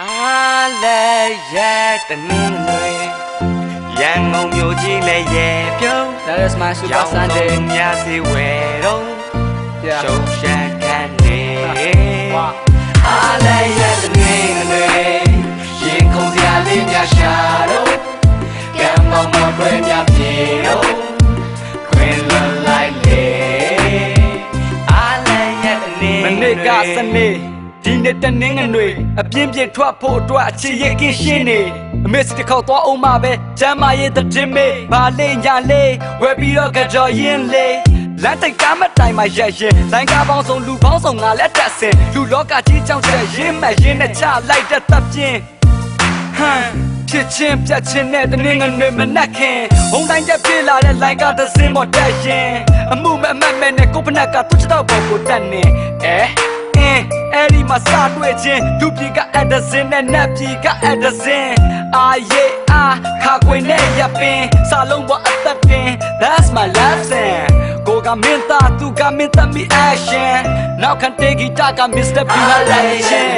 အားလည်းရဲ့တနင်္ဂနွေရန်ကုန်မြို့ကြီးလည်းရဲ့ပြုံး That is my Super ရောင်းဆုံး Sunday. များစီဝဲတော့ Yeah. ရှုံးရှက်ခန့်နေ Wow. အားလည်းရဲ့တနင်္ဂနွေရင်ခုန်စရာလေးများရှာတော့ကံမောင်မောင်တွေများပြေတော့ခွင်လွန်လိုက်လေအားလည်းရဲ့တနင်္ဂမနွေနေ့ကစနေဒီ နေ့တနင်္ဂနွေအပြင်းပြထွက်ဖို့အတွက်အခြေရကင်းရှင်းနေအမေစတခေါက်သွားအောင်ပါပဲကျမ်းမာရေးတဲ့တင်မေဘာလေးညာလေးဝယ်ပြီးတော့ကြော်ရင်လေးလမ်းတိတ်ကားမတိုင်မှာရက်ရင်လိုင်းကားပေါင်းစုံလူပေါင်းစုံငါလက်တက်စင်လူလောကကြီးကြောင့်တဲ့ရင်းမဲ့ရင်းနဲ့ချလိုက်တဲ့တပ်ပြင်းဟမ်ဖြစ်ချင်းပြတ်ချင်းနဲ့တနင်္ဂနွေမနက်ခင်ဘုံတိုင်းတက်ပြေးလာတဲ့လိုက်ကတစ်စင်းပေါ်တက်ရင်အမှုမဲ့မက်မဲ့နဲ့ကိုဖနက်ကသူ့ချတော့ပေါ်ကိုတက်နေအဲ အင်းအဲ့ဒီမှာစတွေ့ချင်းဒုပြေကအက်ဒဇင်းနဲ့နတ်ပြေကအက်ဒဇင်းအာယေအာခါခွေနဲ့ရပင်စာလုံးပေါ်အသက်တင် That's my lesson ကိုကမင်းသားသူကမင်းသမီး action နောက်ခံတေဂီတာက Mr. P လာလိုက်ချင်း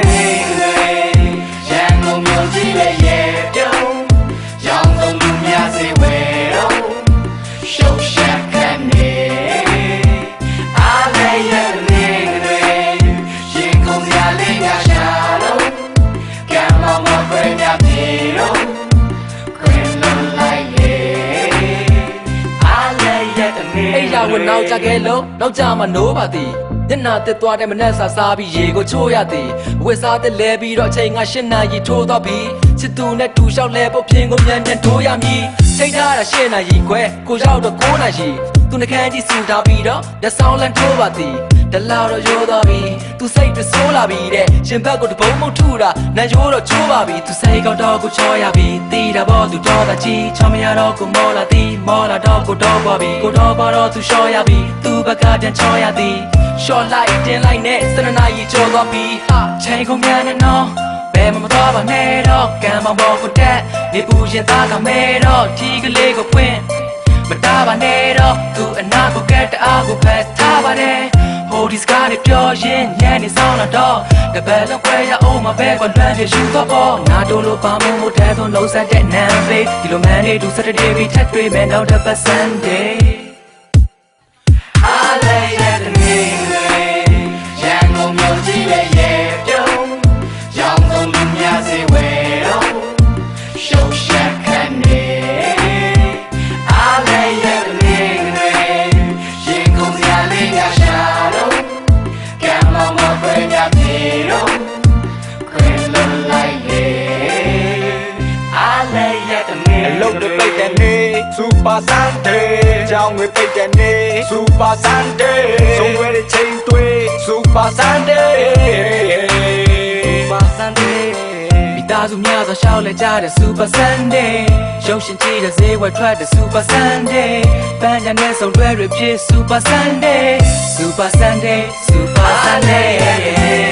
ရန်ကုန်မြို့ကြီးလည်းရဲ့ပြုံးရော နောက်ကြခဲ့လို့နောက်ကြမှာနိုးပါသည်ညနာတက်သွားတဲ့မနဲ့စာစားပြီးရေကိုချိုးရသည်ဝက်စားတဲ့လဲပြီးတော့အချိန်က၈နာရီထိုးတော့ပြီချစ်သူနဲ့တူလျှောက်လဲဖို့ပြင်ကိုမြန်မြန်ထိုးရမည်ချိန်ထားတာ၈နာရီခွဲကိုရောက်တော့9နာရီသူနှကန်းကြီးစူထားပြီးတော့လက်ဆောင်လန်ထိုးပါသည် တလောက်တော့ရိုးသွားပြီသူစိတ်တဆိုးလာပြီတဲ့ရှင်ဘက်ကိုတပုံးမုတ်ထူတာနန်ရိုးတော့ချိုးပါပြီသူစိတ်ကောက်တော့ကိုချောရပြီတီးတာပေါ့သူတော့တာကြီးချောမရတော့ကိုမောလာသည်မောလာတော့ကိုတော့ပါပြီကိုတော့ပါတော့သူလျှော့ရပြီသူဘက်ကပြန်ချောရသည်ရှော့လိုက်တင်လိုက်နဲ့စနနာကြီးကြော်သွားပြီဟာချိန်ကုန်မြန်နေနော်ဘယ်မှမသွားပါနဲ့တော့ကံမောင်ပေါ်ကိုတက်နေပူရင်သားကမဲတော့ထီကလေးကိုဖွင့်မတားပါနဲ့တော့သူအနာကိုကက်တအားကိုဖက်ထားပါတ ယ်ဟိုဒီစကားတွေပြောရင်ညံ့နေဆောင်လာတော့တပည့်လုံးခွဲရအောင်မပဲကွန်လွန်ပြယူတော့ပေါ်နာတို့လိုပါမို့မို့တဲသွလုံးဆက်တဲ့နန်းဖေးဒီလိုမန်နေတူစတတေးပြီးထက်တွေ့မယ်နောက်တစ်ပတ် Sunday Super Sunday ကြောင်းတွေပိတ်တဲ့နေ့ Super Sunday ဆုံးဝဲတဲ့ချိန်တွေ Super Sunday Super Sunday မိသားစုများစွာရှောက်လဲကြတဲ့ Super Sunday ရုပ်ရှင်ကြည့်တဲ့ဈေးဝယ်ထွက်တဲ့ Super Sunday ပန်းချံနဲ့ဆုံတွဲတွေဖြစ် Super Sunday Super Sunday Super Sunday